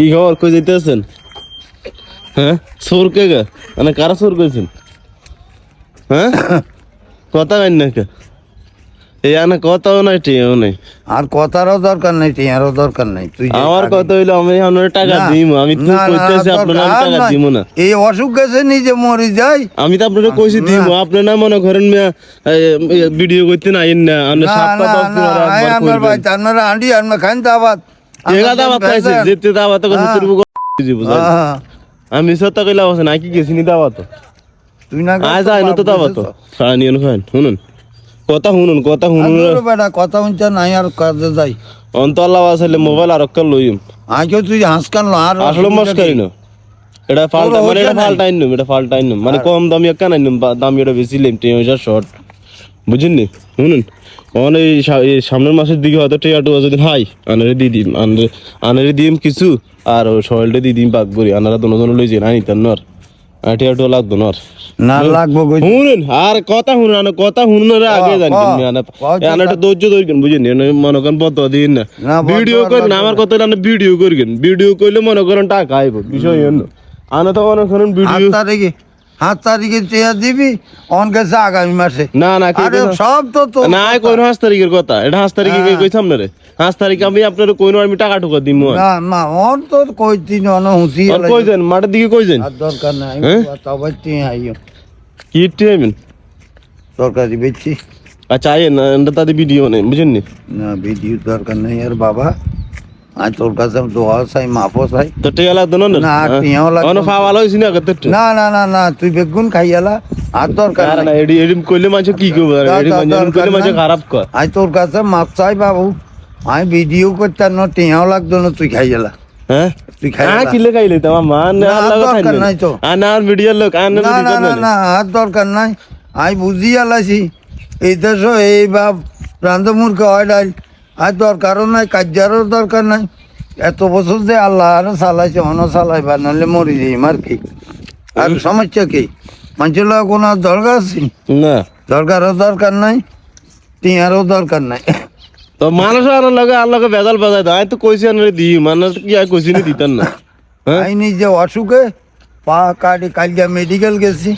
কি খবর? কই যেতেছেন হ্যাঁ? সোর কে গা? মানে কারা সোর কইছেন? হ্যাঁ? কথা কান না কে? এই আনা কথাও নাই টিও নাই। আর কথারও দরকার নাই টিয়ারও দরকার নাই। তুই আমার কথা হইল আমি আপনার টাকা দিব আমি কইতেছি আপনার টাকা। দিব না। এই অসুখ গেছে নিজে মরে যায় আমি তো আপনার কইছি দিব আপনি না মনে করেন মিয়া, ভিডিও করতে না। আইন না আপনি দিন আমার ভাই আপনারা আন্ডি আমরা খান দাবাত যেতে দাওয়াত কথা হ্যাঁ। তোর বুক দিব জান। আমি সত্য কইলা আছে নাকি গেছি নি দাওয়াত? তুই না আজ আইন তো দাওয়াত। সারা খান শুনুন। কথা শুনুন কথা শুনুন। বেটা কথা শুনছে নাই আর কাজে যাই। অন্ত আসলে মোবাইল আর অক্কল লইম। আজকে তুই হাসকান আর আসলে মস্কারি না। এটা ফাল্টা মানে এটা। এটা মানে কম দামি একটা দামি এটা বেশি লেম টেন শর্ট বুঝেন শুনুন অন এই সামনের মাসের দিকে হয়তো টেয়াটু যদি হাই আনারে দিয়ে দিম আনারে আনারে দিম কিছু আর ওই সয়েলটা দিয়ে দিম বাগ করি আনারা দোনো দোনো লই যান আনি তার নর লাগতো নর না লাগবো কই? শুনুন আর কথা শুনুন আনা কথা শুনুন আগে আনা আনাটা ধৈর্য ধরবেন বুঝেন মনে করেন বদ দিন না। ভিডিও করেন আমার কথা ভিডিও করবেন। ভিডিও করলে মনে করেন টাকা আইব বিষয় আনা তো করেন ভিডিও হাত তারিখে চেয়ার দিবি অন গেছে আগামী মাসে। না না কে আরে সব তো তো না কোন হাঁস তারিখের কথা? এটা হাঁস তারিখে কে হ্যাঁ। কইছাম না রে? হাঁস তারিখে আমি আপনার কোন আমি টাকা টুকা দিমু না না অন তো কইছি অন হুঁসি আর দিকে কইছেন আর দরকার নাই হ্যাঁ? তবে তুই আইও। কি টিমেন তরকারি বেচছি আচ্ছা আইয়েন এটা তাদের ভিডিও নেই বুঝেন নি না ভিডিও দরকার নেই আর বাবা? আজ তোর কাছে দোয়া চাই মাপও চাই। তো টিয়া লাগতো না? অন না। হইছি না কত না না না না তুই বেগুন খাইয়ালা আর দরকার না এডি এডি কইলে মানুষ কি কইব এডি কইলে খারাপ কয় আজ তোর কাছে মাপ চাই বাবু। আমি ভিডিও করতাম না টিয়াও লাগতো না তুই খাইয়ালা হ্যাঁ? তুই হ্যাঁ খাইয়ালা কিলে খাইলে তোমার মা না না, দরকার নাই তো। আর না ভিডিও লোক আর না না আর দরকার নাই। আমি বুঝি আলাইছি এই দেশ এই বা রান্ধমূর্খ হয় ডাল আর দরকারও নাই কার্যারও দরকার নাই। এত বছর যে আল্লাহ আর চালাইছে অন চালাইবা নাহলে মরি যাই আর কি। আর সমস্যা কি? মানুষের কোনো দরকার আছে? না। দরকারও দরকার নাই টিয়ারও দরকার নাই। তো মানুষ আর লগে আর লগে বেজাল বাজাই দাও। তো কইছি আনরে দি মানুষ কি আর কইছি নি দিতেন না। হ্যাঁ? আমি নিজে অসুখে পা কাটি কালকে মেডিকেল গেছি।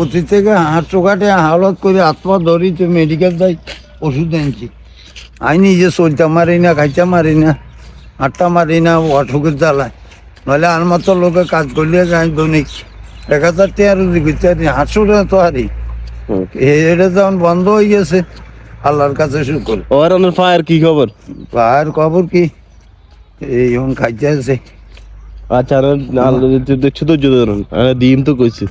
অতি থেকে হাঁট চোখাটে হালত করে আত্মা ধরি তো মেডিকেল যাই ওষুধ এনেছি। আমি নিজে চলতে মারি না খাইতে মারি না আটটা মারি না অসুখের জ্বালায় নইলে আর মতো লোকে কাজ করলে যাই দৈনিক এক হাজার টাকা রুজি করতে পারি তো হারি এটা যখন বন্ধ হয়ে গেছে আল্লাহর কাছে শুকর ওর আনার ফায়ার কি খবর আর খবর কি এই এখন খাইতে আছে আচ্ছা আর দেখছ তো যদি দিম তো কইছি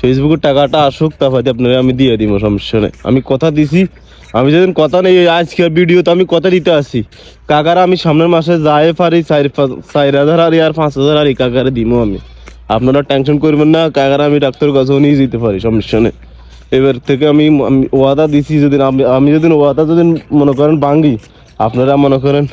ফেসবুকের টাকাটা আসুক তারপরে আপনারা আমি দিয়ে দিব, সমস্যা নেই। আমি কথা দিছি, আমি যেদিন কথা নেই আজকের ভিডিও তো আমি কথা দিতে আসি। কাকারা আমি সামনের মাসে যাই পারি, চার চার হাজার আরি আর পাঁচ হাজার আরি কাকারে দিব আমি। আপনারা টেনশন করবেন না, কাকারা আমি ডাক্তার কাছেও নিয়ে যেতে পারি, সমস্যা নেই। এবার থেকে আমি ওয়াদা দিছি যদি আমি আমি যদি ওয়াদা যদি মনে করেন ভাঙ্গি, আপনারা মনে করেন